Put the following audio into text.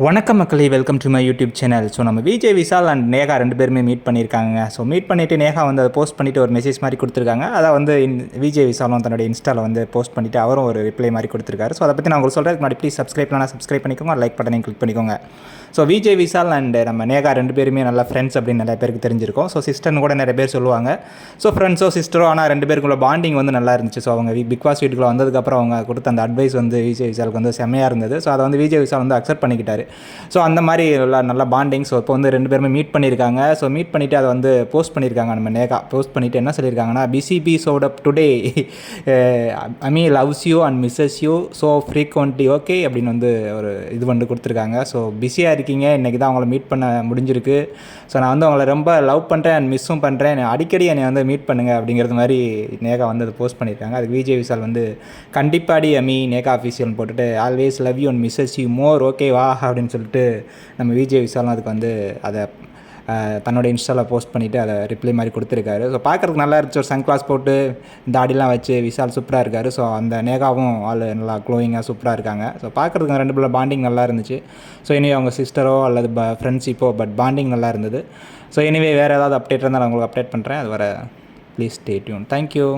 வணக்கம் மக்களை welcome to my YouTube channel so நம்ம விஜய் விசால் அண்ட் நேகா ரெண்டு பேருமே மீட் பண்ணியிருக்காங்க. ஸோ மீட் பண்ணிவிட்டு நேகா வந்து அதை போஸ்ட் பண்ணிவிட்டு ஒரு மெசேஜ் மாதிரி கொடுத்துருக்காங்க. அதை வந்து இன்- விஜய் விசாலும் தன்னோட இன்ஸ்டாவில் வந்து போஸ்ட் பண்ணிவிட்டு அவரும் ஒரு ரிப்ளை மாதிரி கொடுத்துருக்காரு. ஸோ அதை பற்றி நான் உங்களுக்கு சொல்கிறதுக்கு முன்னாடி ப்ளீஸ் சப்ஸ்கிரைப் பண்ணால் சப்ஸ்கிரைப் பண்ணிக்கோங்க. லைக் பட்டனையும் கிளிக் பண்ணிக்கோங்க. ஸோ விஜய் விசால் அண்ட் நம்ம நேகா ரெண்டு பேருமே நல்லா ஃப்ரெண்ட்ஸ் அப்படின்னு நிறைய பேருக்கு தெரிஞ்சிருக்கும். ஸோ சிஸ்டர்னு கூட நிறைய பேர் சொல்லுவாங்க. ஸோ ஃப்ரெண்ட்ஸோ சிஸ்டரோ ஆனால் ரெண்டு பேருக்குள்ள பாண்டிங் வந்து நல்லா இருந்துச்சு. ஸோ அவங்க பிக் பாஸ் வீட்டுக்குள்ள வந்ததுக்கப்புறம் அவங்க கொடுத்த அந்த அட்வைஸ் வந்து விஜய் விசாலுக்கு வந்து செம்மையாக இருந்தது. ஸோ அதை வந்து விஜய் விசால் வந்து அக்செப்ட் பண்ணிக்கிட்டாரு. ஸோ அந்த மாதிரி நல்லா நல்ல பாண்டிங் ஸோ இப்போ வந்து ரெண்டு பேருமே மீட் பண்ணியிருக்காங்க. ஸோ மீட் பண்ணிவிட்டு அதை வந்து போஸ்ட் பண்ணியிருக்காங்க நம்ம நேகா போஸ்ட் பண்ணிவிட்டு என்ன சொல்லியிருக்காங்கன்னா PCB shot up today I mean loves you and misses you so frequently okay அப்படின்னு வந்து ஒரு இது வந்து கொடுத்துருக்காங்க. ஸோ பிஸியாக இருக்கீங்க இன்றைக்கி தான் அவங்கள மீட் பண்ண முடிஞ்சிருக்கு. ஸோ நான் வந்து அவங்கள ரொம்ப லவ் பண்ணுறேன் அண்ட் மிஸ்ஸும் பண்ணுறேன் அடிக்கடி என்னை வந்து மீட் பண்ணுங்கள் அப்படிங்கிறது மாதிரி நேகா வந்து அதை போஸ்ட் பண்ணியிருக்காங்க. அதுக்கு விஜய் விசால் வந்து கண்டிப்பாடி அமி நேகா அஃபீஷியல்னு போட்டுட்டு always love you and misses you more okay வா? அப்படின்னு சொல்லிட்டு நம்ம விஜய் விசாலும் அதுக்கு வந்து அதை தன்னோட இன்ஸ்டாவில் போஸ்ட் பண்ணிவிட்டு அதை ரிப்ளை மாதிரி கொடுத்துருக்காரு. ஸோ பார்க்குறதுக்கு நல்லா இருந்துச்சு. ஒரு சன் கிளாஸ் போட்டு தாடிலாம் வச்சு விஷால் சூப்பராக இருக்கார். ஸோ அந்த நேகாவும் ஆள் நல்லா க்ளோயிங்காக சூப்பராக இருக்காங்க. ஸோ பார்க்குறதுக்கு ரெண்டு பேரும் பாண்டிங் நல்லா இருந்துச்சு. ஸோ இனி அவங்க சிஸ்டரோ அல்லது ப ஃப்ரெண்ட்ஷிப்போ பட் பாண்டிங் நல்லா இருந்தது. ஸோ எனிவே வேறு ஏதாவது அப்டேட் இருந்தால் நான் உங்களுக்கு அப்டேட் பண்ணுறேன் அது வர ப்ளீஸ் ஸ்டே டியூன் தேங்க்யூ